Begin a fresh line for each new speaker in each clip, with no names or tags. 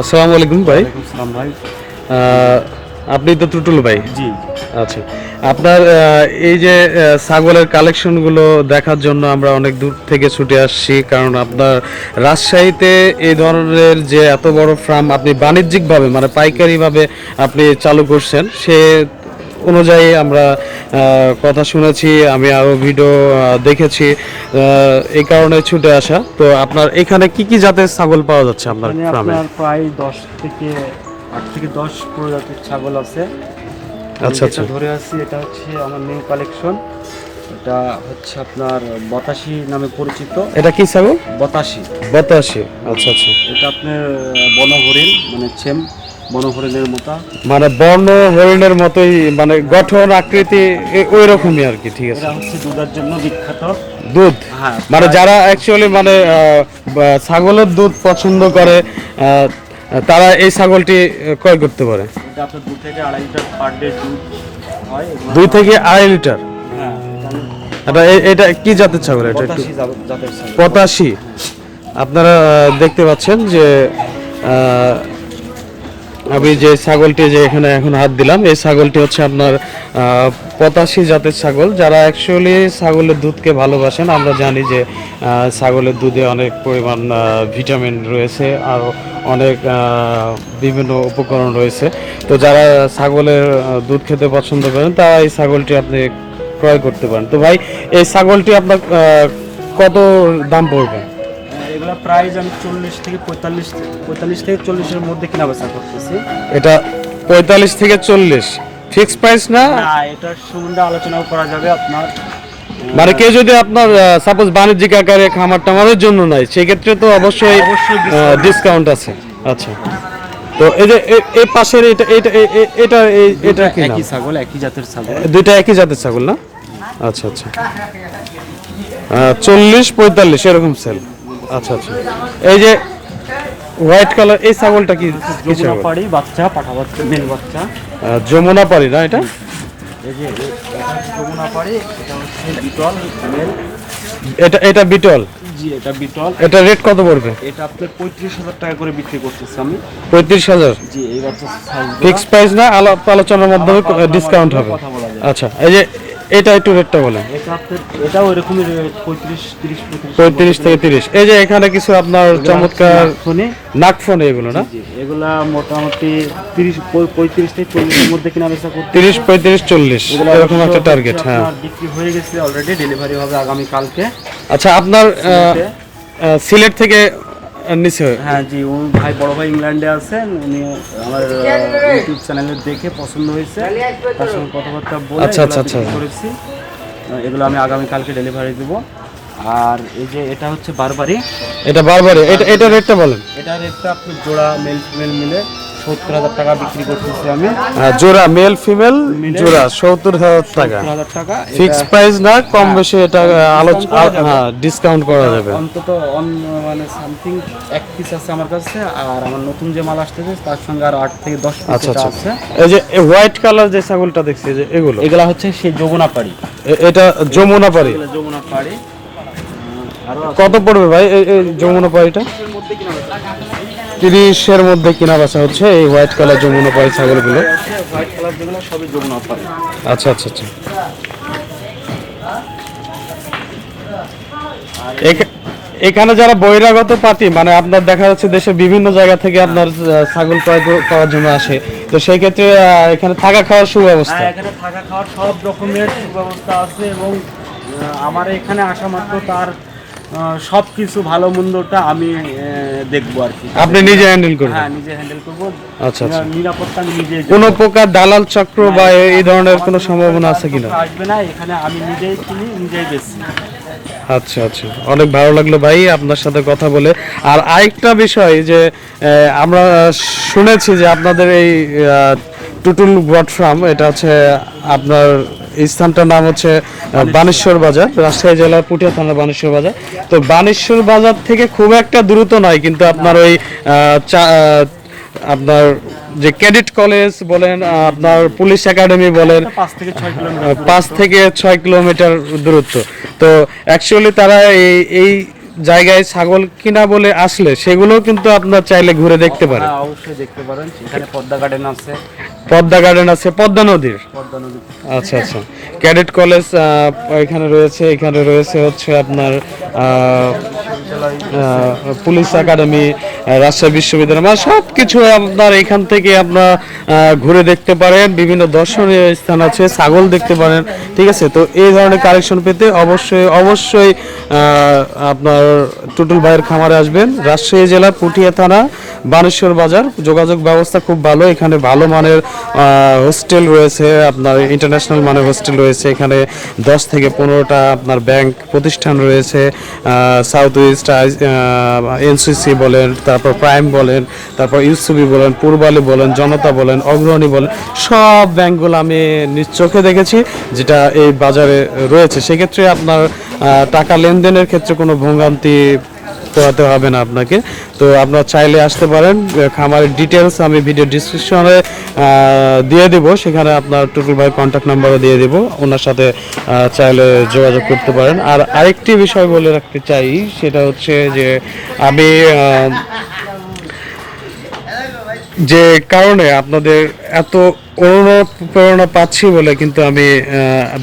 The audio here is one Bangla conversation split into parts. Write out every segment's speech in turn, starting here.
আসসালামু আলাইকুম ভাই।
সালাম ভাই।
আপনি তো টুটুল ভাই?
জি।
আচ্ছা। আপনার এই যে ছাগলের কালেকশনগুলো দেখার জন্য আমরা অনেক দূর থেকে ছুটে আসছি কারণ আপনার রাজশাহীতে এই ধরনের যে এত বড় ফার্ম আপনি বাণিজ্যিকভাবে মানে পাইকারিভাবে আপনি চালু করছেন সে অনুযায়ী আমরা কথা শুনেছি আমি আরও ভিডিও দেখেছি এই কারণে ছুটে আসা। তো আপনার এখানে কি কি জাতের ছাগল পাওয়া যাচ্ছে আপনার
আপনার প্রায় দশ থেকে আট থেকে দশ প্রজাতির ছাগল আছে।
আচ্ছা, আচ্ছা।
ধরে আসছি এটা হচ্ছে আমার নিউ কালেকশন এটা হচ্ছে আপনার বতাসি নামে পরিচিত।
এটা কি ছাগল?
বতাসি।
বাতাসি আচ্ছা আচ্ছা।
এটা আপনার বনহরিণ মানে ছেম। বনহরিণের মতো?
মানে বর্ণ হরিণের মতোই মানে গঠন আকৃতি ওই রকমই আর কি ঠিক আছে।
এটা হচ্ছে দুধের জন্য বিখ্যাত।
দুধ?
হ্যাঁ
মানে যারা অ্যাকচুয়ালি মানে ছাগলের দুধ পছন্দ করে তারা এই ছাগলটি ক্রয় করতে পারে।
দু থেকে আড়াই লিটার পার ডে দুধ হয়
দুই থেকে আড়াই লিটার?
হ্যাঁ এটা
এটা কি জাতের ছাগল এটা একটু? আপনারা দেখতে পাচ্ছেন যে আহ, আমি যে ছাগলটি যে এখানে এখন হাত দিলাম, এই ছাগলটি হচ্ছে আপনার পতাশি জাতের ছাগল। যারা অ্যাকচুয়ালি ছাগলের দুধকে ভালোবাসেন, আমরা জানি যে ছাগলের দুধে অনেক পরিমাণ ভিটামিন রয়েছে আর অনেক বিভিন্ন উপকরণ রয়েছে। তো যারা ছাগলের দুধ খেতে পছন্দ করেন, তারা এই ছাগলটি আপনি ক্রয় করতে পারেন। তো ভাই, এই ছাগলটি আপনার কত দাম পড়বে?
এগুলো প্রাইস আমি চল্লিশ থেকে পঁয়তাল্লিশ পঁয়তাল্লিশ থেকে চল্লিশের মধ্যে কিনা বেচা করতেছি।
এটা পঁয়তাল্লিশ থেকে চল্লিশ। ফিক্স প্রাইস না?
এটার সম্বন্ধে আলোচনাও করা যাবে আপনার।
মানে কেউ যদি আপনার সাপোজ বাণিজ্যিক আকারে খামার টামারের জন্য নাই সেক্ষেত্রে তো অবশ্যই ডিসকাউন্ট আছে। আচ্ছা। তো এই যে এই পাশের এটা এটা এটা এটা কি
একই ছাগল একই জাতের ছাগল।
দুইটা একই জাতের ছাগল না? আচ্ছা আচ্ছা। চল্লিশ পঁয়তাল্লিশ এরকম সেল আচ্ছা আচ্ছা। এই যে হোয়াইট কালার এই ছাগলটা কি?
যমুনা পাড়ি বাচ্চা পাঠা বাচ্চা মেল বাচ্চা।
যমুনা পারি না এটা?
এই যে যমুনা পাড়ি এটা হচ্ছে বিটল মেল।
এটা এটা বিটল?
জি এটা বিটল।
এটা রেট কত পড়বে?
এটা পঁয়ত্রিশ হাজার টাকা করে বিক্রি করতেছি আমি।
পঁয়ত্রিশ হাজার?
জি এই বাচ্চা
ফিক্স প্রাইস না? আলাপ আলোচনার মাধ্যমে ডিসকাউন্ট হবে। আচ্ছা এই যে এটা একটু রেটটা বলেন।
এটাও এরকমই পঁয়ত্রিশ
থেকে তিরিশ। এই যে এখানে কিছু আপনার চমৎকার
ফোনে।
নাকফোন এগুলো না?
এগুলা মোটামুটি তিরিশ পঁয়ত্রিশ থেকে চল্লিশের মধ্যে কিনা বেচা করতে
তিরিশ পঁয়ত্রিশ চল্লিশ এরকম একটা টার্গেট হ্যাঁ।
বিক্রি হয়ে গেছে অলরেডি ডেলিভারি হবে আগামী কালকে
আচ্ছা আপনার
সিলেটে।
থেকে নিচে
হ্যাঁ। জি ওর ভাই বড় ভাই ইংল্যান্ডে আছেন উনি আমার ইউটিউব চ্যানেলে দেখে পছন্দ হয়েছে। তার সঙ্গে কথাবার্তা বলে
আচ্ছা, আচ্ছা, আচ্ছা।
করেছি। এগুলো আমি আগামী কালকে ডেলিভারি দেবো। আর এই যে এটা হচ্ছে বারবারি।
এটা বারবারি এটা এটা রেটটা বলেন।
এটা রেটটা আপনি জোড়া মেল ফিমেল মিলে সত্তর হাজার টাকা বিক্রি করতেছি আমি।
জোড়া মেল ফিমেল
মিলে
জোড়া সত্তর হাজার টাকা। ফিক্স প্রাইস না কম বেশি এটা আলোচ
করা যাবে।
হ্যাঁ ডিসকাউন্ট করা যাবে।
অন্তত মানে সামথিং এক পিস আছে আমার কাছে আর আমার নতুন যে মাল আসতেছে তার সঙ্গে আর আট থেকে দশ পিস
আচ্ছা আচ্ছা।
আছে।
এই যে হোয়াইট কালার যে ছাগলটা দেখছি যে এগুলো?
এগুলা হচ্ছে সেই যমুনা পাড়ি।
এটা যমুনা
এগুলা যমুনা পাড়ি।
কত পড়বে ভাই এই যমুনা পাড়িটা? তিরিশের মধ্যে কিনা বেচা হচ্ছে এই হোয়াইট কালার যমুনা পাড়ি ছাগলগুলো।
হোয়াইট
আচ্ছা আচ্ছা আচ্ছা। এখা- এখানে যারা বহিরাগত পার্টি মানে আপনার দেখা যাচ্ছে দেশের বিভিন্ন জায়গা থেকে আপনার ছাগল ক্রয় কর- করার জন্য আসে। তো সেই ক্ষেত্রে এখানে থাকা খাওয়ার সুব্যবস্থা?
হ্যাঁ এখানে থাকা খাওয়ার সব রকমের ব্যবস্থা আছে এবং আমার এখানে আসা মাত্র তার সব কিছু ভালো মন্দটা আমি দেখব আর কি।
আপনি নিজে হ্যান্ডেল করবেন?
হ্যাঁ নিজে হ্যান্ডেল করব।
আচ্ছা, আচ্ছা।
নিরাপত্তা আমি নিজে
কোনো প্রকার দালাল চক্র বা এই ধরনের কোনো সম্ভাবনা আছে কিনা?
আসবে না এখানে আমি নিজেই কিনি নিজেই বেশি
আচ্ছা আচ্ছা। অনেক ভালো লাগল ভাই আপনার সাথে কথা বলে। আর আরেকটা বিষয় যে আমরা শুনেছি যে আপনাদের এই টুটুল গড ফার্ম এটা হচ্ছে আপনার এই স্থানটার নাম হচ্ছে বানেশ্বর বাজার রাজশাহী জেলার পুটিয়া থানার বানেশ্বর বাজার। তো বানেশ্বর বাজার থেকে খুব একটা দ্রুত নয় কিন্তু আপনার ওই আপনার যে ক্যাডেট কলেজ বলেন আপনার পুলিশ একাডেমি বলেন
পাঁচ থেকে ছয় কিলোমিটার
দূরত্ব। তো অ্যাকচুয়ালি তারা এই এই জায়গায় ছাগল কিনা বলে আসলে সেগুলো কিন্তু আপনার চাইলে ঘুরে দেখতে পারেন।
হ্যাঁ অবশ্যই দেখতে পারেন। এখানে পদ্মা গার্ডেন আছে।
পদ্মা গার্ডেন আছে পদ্মা নদীর।
পদ্মা নদীর
আচ্ছা আচ্ছা। ক্যাডেট কলেজ এখানে রয়েছে এখানে রয়েছে হচ্ছে আপনার পুলিশ একাডেমি রাজশাহী বিশ্ববিদ্যালয় মানে সব কিছু আপনার এখান থেকে আপনার ঘুরে দেখতে পারেন। বিভিন্ন দর্শনীয় স্থান আছে, ছাগল দেখতে পারেন। ঠিক আছে? তো এই ধরনের কালেকশন পেতে অবশ্যই অবশ্যই আপনার টুটুল ভাইয়ের খামারে আসবেন। রাজশাহী জেলা পুঠিয়া থানা, বানেশ্বর বাজার। যোগাযোগ ব্যবস্থা খুব ভালো। এখানে ভালো মানের হোস্টেল রয়েছে, আপনার ইন্টারন্যাশনাল মানের হোস্টেল রয়েছে। এখানে দশ থেকে পনেরোটা আপনার ব্যাংক প্রতিষ্ঠান রয়েছে সাউথ ওয়েস্ট এনসিসি বলেন, তারপর প্রাইম বলেন, তারপর ইউসুবি বলেন, পূর্বালি বলেন, জনতা বলেন, অগ্রণী বলেন, সব ব্যাংকগুলো আমি নিজ চোখে দেখেছি, যেটা এই বাজারে রয়েছে। সেক্ষেত্রে আপনার টাকা লেনদেনের ক্ষেত্রে কোনো ভোগান্তি পোহাতে হবে না আপনাকে। তো আপনারা চাইলে আসতে পারেন। খামারের ডিটেলস আমি ভিডিও ডিসক্রিপশনে দিয়ে দেব। সেখানে আপনার টুটুল ভাই কন্ট্যাক্ট নাম্বারও দিয়ে দেব। ওনার সাথে চাইলে যোগাযোগ করতে পারেন। আর আরেকটি বিষয় বলে রাখতে চাই, সেটা হচ্ছে যে আমি যে কারণে আপনাদের এত অনুপ্রেরণা পাচ্ছি বলে কিন্তু আমি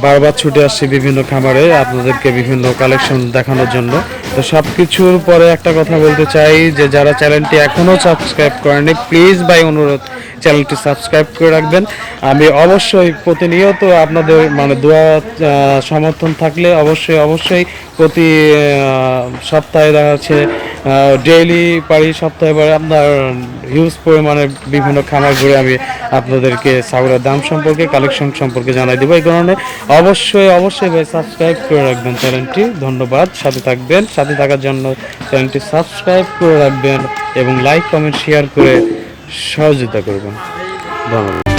বারবার ছুটে আসছি বিভিন্ন খামারে আপনাদেরকে বিভিন্ন কালেকশন দেখানোর জন্য। তো সব কিছুর পরে একটা কথা বলতে চাই যে, যারা চ্যানেলটি এখনও সাবস্ক্রাইব করেনি প্লিজ বাই অনুরোধ চ্যানেলটি সাবস্ক্রাইব করে রাখবেন। আমি অবশ্যই প্রতিনিয়ত আপনাদের মানে দোয়া সমর্থন থাকলে অবশ্যই অবশ্যই প্রতি সপ্তাহে দেখা যাচ্ছে ডেইলি পারি সপ্তাহে পারি আপনার হিউজ পরিমাণে বিভিন্ন খামার ঘুরে আমি আপনাদেরকে ছাগলের দাম সম্পর্কে কালেকশন সম্পর্কে জানাই দেবো। এই কারণে অবশ্যই অবশ্যই ভাই সাবস্ক্রাইব করে রাখবেন চ্যানেলটি ধন্যবাদ। সাথে থাকবেন। সাথে থাকার জন্য চ্যানেলটি সাবস্ক্রাইব করে রাখবেন এবং লাইক কমেন্ট শেয়ার করে সহযোগিতা করবেন। ধন্যবাদ।